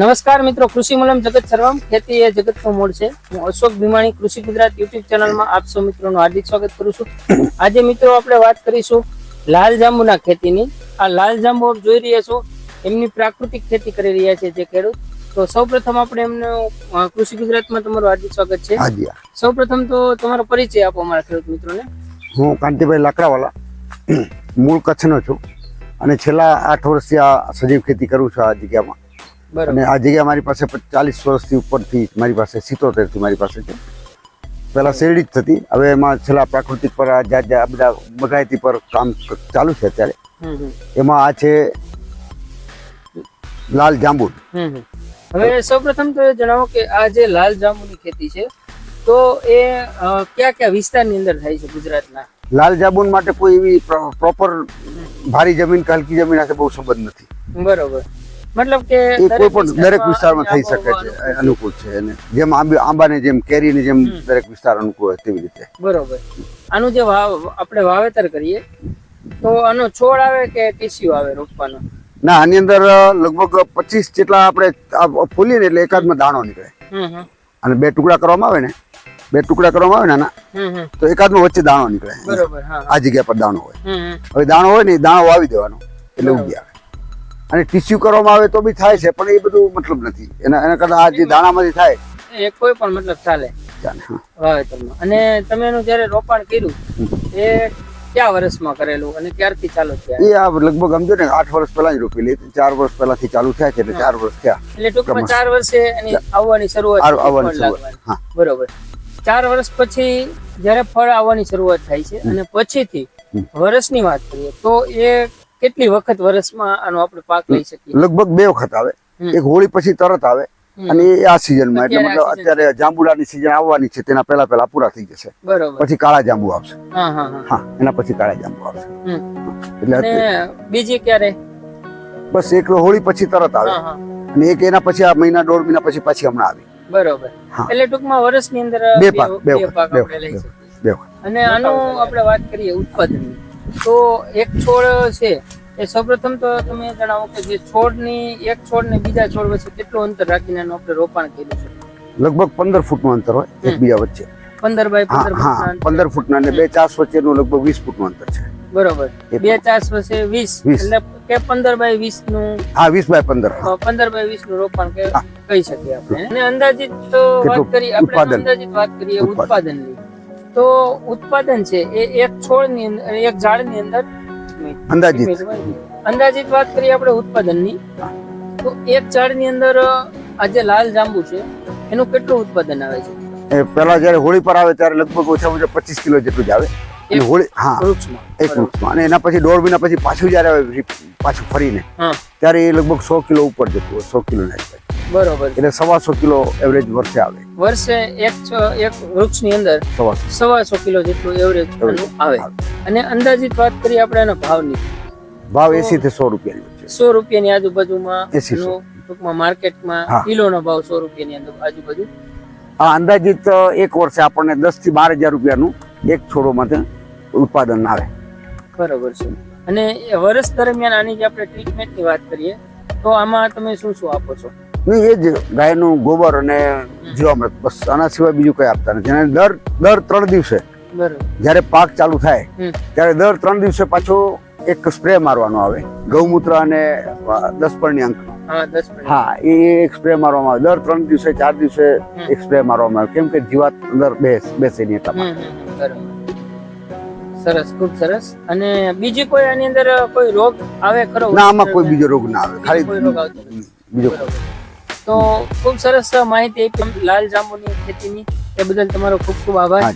નમસ્કાર મિત્રો કૃષિ મૂલમ જગત સર્વમ ખેતી એ જગતનો મૂળ છે. હું અશોક ભીમાણી કૃષિ ગુજરાત યુટ્યુબ ચેનલમાં આપ સૌ મિત્રોનું હાર્દિક સ્વાગત કરું છું. આજે મિત્રો આપણે વાત કરીશું લાલ જાંબુના ખેતીની. આ લાલ જાંબુ આપ જોઈ રહ્યા છો એમની પ્રાકૃતિક ખેતી કરી રહ્યા છે જે ખેડૂત. તો સૌપ્રથમ આપણે એમને કૃષિ ગુજરાતમાં તમારું હાર્દિક સ્વાગત છે. સૌ પ્રથમ સૌપ્રથમ તો તમારો પરિચય આપો અમારા ખેડૂત મિત્રોને. હું કાંતિભાઈ લાકડાવાલા મૂળ કચ્છનો છું. અને છેલ્લા આઠ વર્ષથી આ સજીવ ખેતી કરું છું આ જગ્યામાં. અને આ જગ્યા મારી પાસે ચાલીસ વર્ષથી ઉપરથી મારી પાસે સિત્તોતેરથી મારી પાસે છે. પહેલા શેરડી જ થતી. હવે એમાં છેલ્લા પ્રાકૃતિક પર આ જાત જાત બધા બગાયતી પર કામ ચાલુ છે અત્યારે. એમાં આ છે લાલ જાંબુ. હવે સૌપ્રથમ તો એ જણાવો કે આ જે લાલ જાંબુની ખેતી છે તો એ કયા કયા વિસ્તારની અંદર થાય છે ગુજરાતના? લાલ જાંબુન માટે કોઈ એવી પ્રોપર ભારી જમીન કે હલકી જમીન સાથે બહુ સંબંધ નથી. બરોબર. મતલબ કે એ કોઈ પણ દરેક વિસ્તારમાં થઈ શકે છે અનુકૂળ છે એને. જેમ આંબી આંબાને જેમ કેરીને જેમ દરેક વિસ્તાર અનુકૂળ હોય તેવી રીતે. બરોબર. આનું જે વાવ આપણે વાવેતર કરીએ તો આનો છોડ આવે કે ટીસ્યુ આવે રોપવાનો? ના આની અંદર લગભગ પચીસ જેટલા આપણે ફૂલીએ ને એટલે એકાદમાં દાણો નીકળે. અને બે ટુકડા કરવામાં આવે ને બે ટુકડા કરવામાં આવે ને હમ તો એકાદમાં વચ્ચે દાણો નીકળે. બરોબર આ જગ્યા પર દાણો હોય. હવે દાણો હોય ને એ દાણો વાવી દેવાનો એટલે ઉગી આવે. અને ટીસ્યુ કરવામાં આવે તો બી થાય છે પણ એ બધું મતલબ નથી. એના એના કરતા આ જે દાણામાંથી થાય એ કોઈ પણ મતલબ ચાલે. વાવેતરમાં અને તમે એનું જ્યારે રોપાણ કર્યું એ કયા વર્ષમાં કરેલું અને ક્યારથી ચાલુ થયા? એ આ લગભગ સમજો ને આઠ વર્ષ પહેલા જ રોપેલી હતી. ચાર વર્ષ પહેલાથી ચાલુ થયા છે એટલે ચાર વર્ષ થયા. એટલે ટૂંકમાં ચાર વર્ષે એની આવવાની શરૂઆત આવવાની શરૂઆત. બરોબર. ચાર વર્ષ પછી જ્યારે ફળ આવવાની શરૂઆત થાય છે અને પછીથી વર્ષની વાત કરીએ તો એ કેટલી વખત વર્ષમાં આનો આપણે પાક લઈ શકીએ? લગભગ બે વખત આવે. એક હોળી પછી તરત આવે અને એ આ સિઝનમાં એટલે મતલબ અત્યારે જાંબુડાની સિઝન આવવાની છે તેના પહેલા પહેલા પૂરા થઈ જશે. બરોબર. પછી કાળા જાંબુ આવશે. હા હા હા. હા એના પછી કાળા જાંબુ આવશે. એટલે બીજી ક્યારે? બસ એક હોળી પછી તરત આવે. અને એક એના પછી આ મહિના દોઢ મહિના પછી પાછી હમણાં આવી. બરોબર. એટલે ટૂંકમાં વર્ષની અંદર બે પાક, બે બે પાક આપણે લઈ શકીએ. બે અને આનું આપણે વાત કરીએ ઉત્પાદનની. તો એક છોડ છે. એ સૌપ્રથમ તો તમે જણાવો કે જે છોડની એક છોડ ને બીજા છોડ વચ્ચે કેટલું અંતર રાખીને એનું આપણે રોપાણ કર્યું છે? લગભગ પંદર ફૂટનું અંતર હોય એકબીજા વચ્ચે. પંદર બાય હા પંદર ફૂટના અને બે ચાસ વચ્ચેનું લગભગ વીસ ફૂટનું અંતર છે. બરોબર. બે ચાસ વચ્ચે વીસ. એટલે કે પંદર બાય વીસનું હા વીસ બાય પંદર પંદર બાય વીસનું રોપાણ કહી શકીએ આપણે. અને અંદાજિત તો વાત કરીએ આપણે અંદાજિત વાત કરીએ ઉત્પાદનની. તો ઉત્પાદન છે એ એક છોડની અંદર એક ઝાડની અંદર અંદાજિત. અંદાજિત વાત કરીએ આપણે ઉત્પાદનની. તો એક ઝાડની અંદર આ જે લાલ જાંબુ છે એનું કેટલું ઉત્પાદન આવે છે? એ પેલા જયારે હોળી પર આવે ત્યારે લગભગ ઓછામાં ઓછા પચીસ કિલો જેટલું જ આવે. અને હોળી હા. એક વૃક્ષમાં. અને એના પછી દોઢ મહિના પછી પાછું જયારે આવે પાછું ફરીને ત્યારે એ લગભગ સો કિલો ઉપર જતું હોય સો કિલો ના બરોબર. એટલે સવાસો કિલો એવરેજ વર્ષે આવે. વર્ષે એક એક વૃક્ષની અંદર સવાસો. સવાસો કિલો જેટલું એવરેજ આવે. અને અંદાજિત વાત કરીએ આપણે એના ભાવની. ભાવ એસી થી સો વચ્ચે. સો રૂપિયાની આજુબાજુમાં 80 ટૂંકમાં માર્કેટમાં. કિલોનો ભાવ સો રૂપિયાની અંદર આજુબાજુ. આ અંદાજિત એક વર્ષે આપણને દસથી બાર હજાર રૂપિયાનું એક છોડોમાંથી ઉત્પાદન આવે. બરોબર છે. અને એ વર્ષ દરમિયાન આની જે આપણે ટ્રીટમેન્ટની વાત કરીએ તો આમાં તમે શું શું આપો છો? નહીં એ જ ગાયનું ગોબર અને જીવામૃત બસ આના સિવાય બીજું કઈ આપતા નથી. અને દર દર ત્રણ દિવસે જ્યારે પાક ચાલુ થાય ત્યારે દર ત્રણ દિવસે પાછો એક સ્પ્રે મારવાનો આવે. ગૌમૂત્ર અને દસ પર્ણી અંક. હા એ એક સ્પ્રે મારવામાં આવે. દર ત્રણ દિવસે ચાર દિવસે એક સ્પ્રે મારવામાં આવે. કેમ કે જીવાત અંદર બેસ બેસે નહીં બરોબર. સરસ ખૂબ સરસ. અને બીજી કોઈ આની અંદર કોઈ રોગ આવે ખરો? ના આમાં કોઈ બીજો રોગ ના આવે. ખાલી બીજો તો ખૂબ સરસ માહિતી આપી લાલ જાંબુની ખેતીની એ બદલ તમારો ખૂબ ખૂબ આભાર.